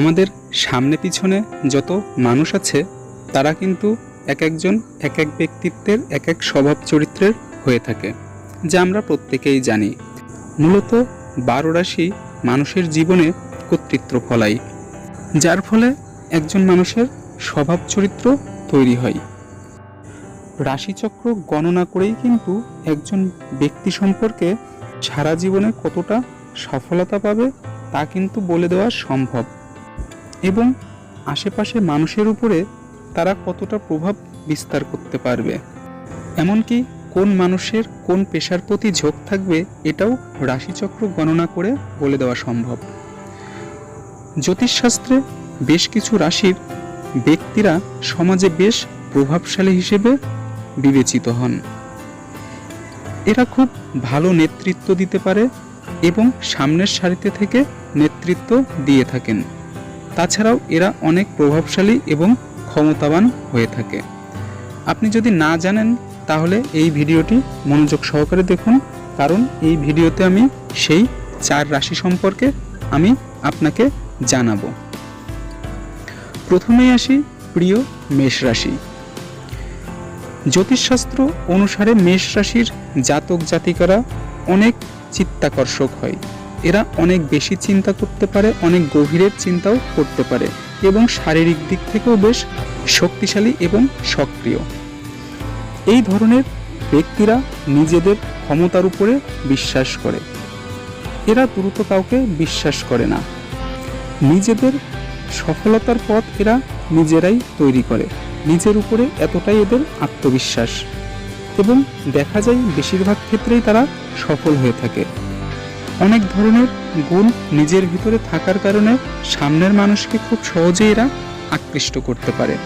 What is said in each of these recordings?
আমাদের সামনে পিছনে যত মানুষ আছে, তারা কিন্তু এক একজন এক এক ব্যক্তিত্বের এক এক স্বভাব চরিত্রের হয়ে থাকে, যা আমরা প্রত্যেকেই জানি। মূলত বারো রাশি মানুষের জীবনে কর্তৃত্ব ফলায় যার ফলে একজন মানুষের স্বভাব চরিত্র তৈরি হয়। রাশিচক্র গণনা করেই কিন্তু একজন ব্যক্তি সম্পর্কে সারা জীবনে কতটা সফলতা পাবে, তা কিন্তু বলে দেওয়া সম্ভব। এবং আশেপাশে মানুষের উপরে তারা কতটা প্রভাব বিস্তার করতে পারবে। এমনকি কোন মানুষের কোন পেশার প্রতি ঝোঁক থাকবে এটাও রাশিচক্র গণনা করে বলে দেওয়া সম্ভব। জ্যোতিষশাস্ত্রে বেশ কিছু রাশির ব্যক্তিরা সমাজে বেশ প্রভাবশালী হিসেবে বিবেচিত হন। এরা খুব ভালো নেতৃত্ব দিতে পারে এবং সামনের সারিতে থেকে নেতৃত্ব দিয়ে থাকেন। তাছাড়াও এরা অনেক প্রভাবশালী এবং ক্ষমতাবান হয়ে থাকে। আপনি যদি না জানেন, তাহলে এই ভিডিওটি মনোযোগ সহকারে দেখুন, কারণ এই ভিডিওতে আমি সেই চার রাশি সম্পর্কে আমি আপনাকে জানাব। প্রথমেই আসি প্রিয় মেষ রাশি। জ্যোতিষশাস্ত্র অনুসারে মেষ রাশির জাতক জাতিকারা অনেক চিত্তাকর্ষক হয়। এরা অনেক বেশি চিন্তা করতে পারে, অনেক গভীরের চিন্তাও করতে পারে এবং শারীরিক দিক থেকেও বেশ শক্তিশালী এবং সক্রিয়। এই ধরনের ব্যক্তিরা নিজেদের ক্ষমতার উপরে বিশ্বাস করে। এরা দ্রুত কাউকে বিশ্বাস করে না। নিজেদের সফলতার পথ এরা নিজেরাই তৈরি করে। নিজের উপরে এতটাই এদের আত্মবিশ্বাস। এবং দেখা যায়, বেশিরভাগ ক্ষেত্রেই তারা সফল হয়ে থাকে। অনেক ধরনের গুণ নিজের ভিতরে থাকার কারণে সামনের মানুষকে খুব সহজেই এরা আকৃষ্ট করতে পারে।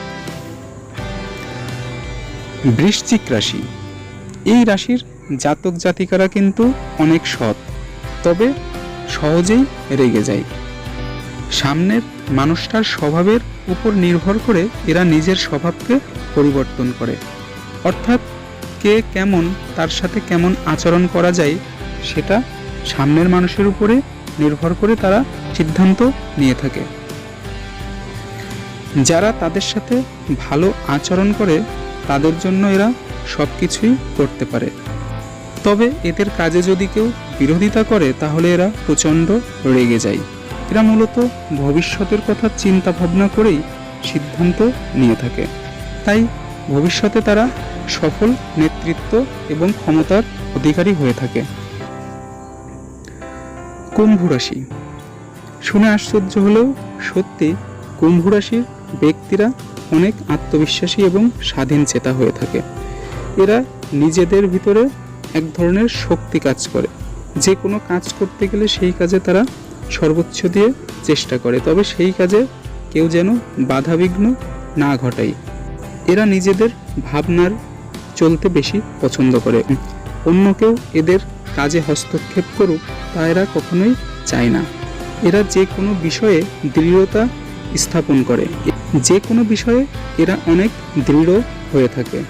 বৃশ্চিক রাশি। এই রাশির জাতক জাতিকারা কিন্তু অনেক সৎ, তবে সহজেই রেগে যায়। সামনের মানুষটার স্বভাবের উপর নির্ভর করে এরা নিজের স্বভাবকে পরিবর্তন করে। অর্থাৎ কে কেমন, তার সাথে কেমন আচরণ করা যায়, সেটা সামনের মানুষের উপরে নির্ভর করে তারা সিদ্ধান্ত নিয়ে থাকে। যারা তাদের সাথে ভালো আচরণ করে, তাদের জন্য এরা সব কিছুই করতে পারে। তবে এদের কাজে যদি কেউ বিরোধিতা করে, তাহলে এরা প্রচণ্ড রেগে যায়। এরা মূলত ভবিষ্যতের কথা চিন্তা ভাবনা করেই সিদ্ধান্ত নিয়ে থাকে। তাই ভবিষ্যতে তারা সফল নেতৃত্ব এবং ক্ষমতার অধিকারী হয়ে থাকে। কুম্ভ রাশি। শুনে আশ্চর্য হলেও সত্যি কুম্ভ রাশির ব্যক্তিরা অনেক আত্মবিশ্বাসী এবং স্বাধীন চেতা হয়ে থাকে। এরা নিজেদের ভিতরে এক ধরনের শক্তি কাজ করে। যে কোনো কাজ করতে গেলে সেই কাজে তারা সর্বোচ্চ দিয়ে চেষ্টা করে। তবে সেই কাজে কেউ যেন বাধাবিঘ্ন না ঘটায়। এরা নিজেদের ভাবনার চলতে বেশি পছন্দ করে। অন্য কেউ এদের কাজে হস্তক্ষেপ করুক তা এরা কখনোই চায় না। এরা যে কোনো বিষয়ে দৃঢ়তা স্থাপন করে। যে কোনো বিষয়ে এরা অনেক দৃঢ় হয়ে থাকে।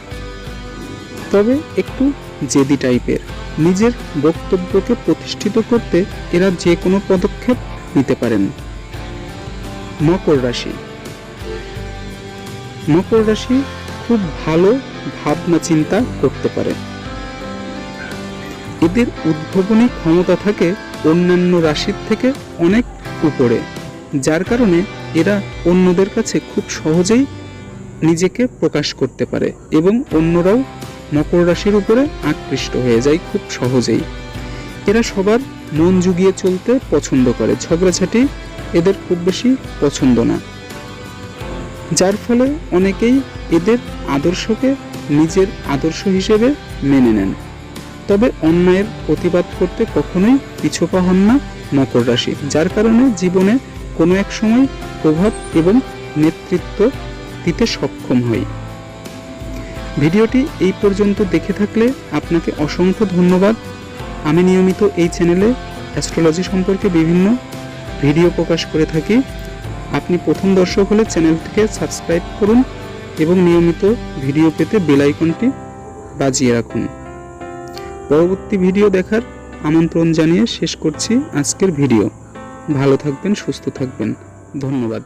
তবে একটু জেদি টাইপের। নিজের বক্তব্যকে প্রতিষ্ঠিত করতে এরা যে কোনো পদক্ষেপ নিতে পারেন। মকর রাশি। মকর রাশি খুব ভালো ভাবনা চিন্তা করতে পারে। এদের উদ্ভাবনী ক্ষমতা থাকে অন্যান্য রাশির থেকে অনেক উপরে, যার কারণে এরা অন্যদের কাছে খুব সহজেই নিজেকে প্রকাশ করতে পারে এবং অন্যরাও মকর রাশির উপরে আকৃষ্ট হয়ে যায় খুব সহজেই। এরা সবার মন জুগিয়ে চলতে পছন্দ করে, ঝগড়াঝাটি এদের খুব বেশি পছন্দ না। যার ফলে অনেকেই এদের আদর্শকে নিজের আদর্শ হিসেবে মেনে নেন। তবে অন্যায়ের প্রতিবাদ করতে কখনোই পিছপা হন না মকর রাশি, যার কারণে জীবনে কোনো এক সময় প্রভাব এবং নেতৃত্ব দিতে সক্ষম হয় ভিডিওটি এই পর্যন্ত দেখে থাকলে আপনাকে অসংখ্য ধন্যবাদ। আমি নিয়মিত এই চ্যানেলে অ্যাস্ট্রোলজি সম্পর্কে বিভিন্ন ভিডিও প্রকাশ করে থাকি। আপনি প্রথম দর্শক হলে চ্যানেলটিকে সাবস্ক্রাইব করুন এবং নিয়মিত ভিডিও পেতে বেল আইকনটি বাজিয়ে রাখুন। পরবর্তী ভিডিও দেখার আমন্ত্রণ জানিয়ে শেষ করছি আজকের ভিডিও। ভালো থাকবেন সুস্থ থাকবেন। ধন্যবাদ।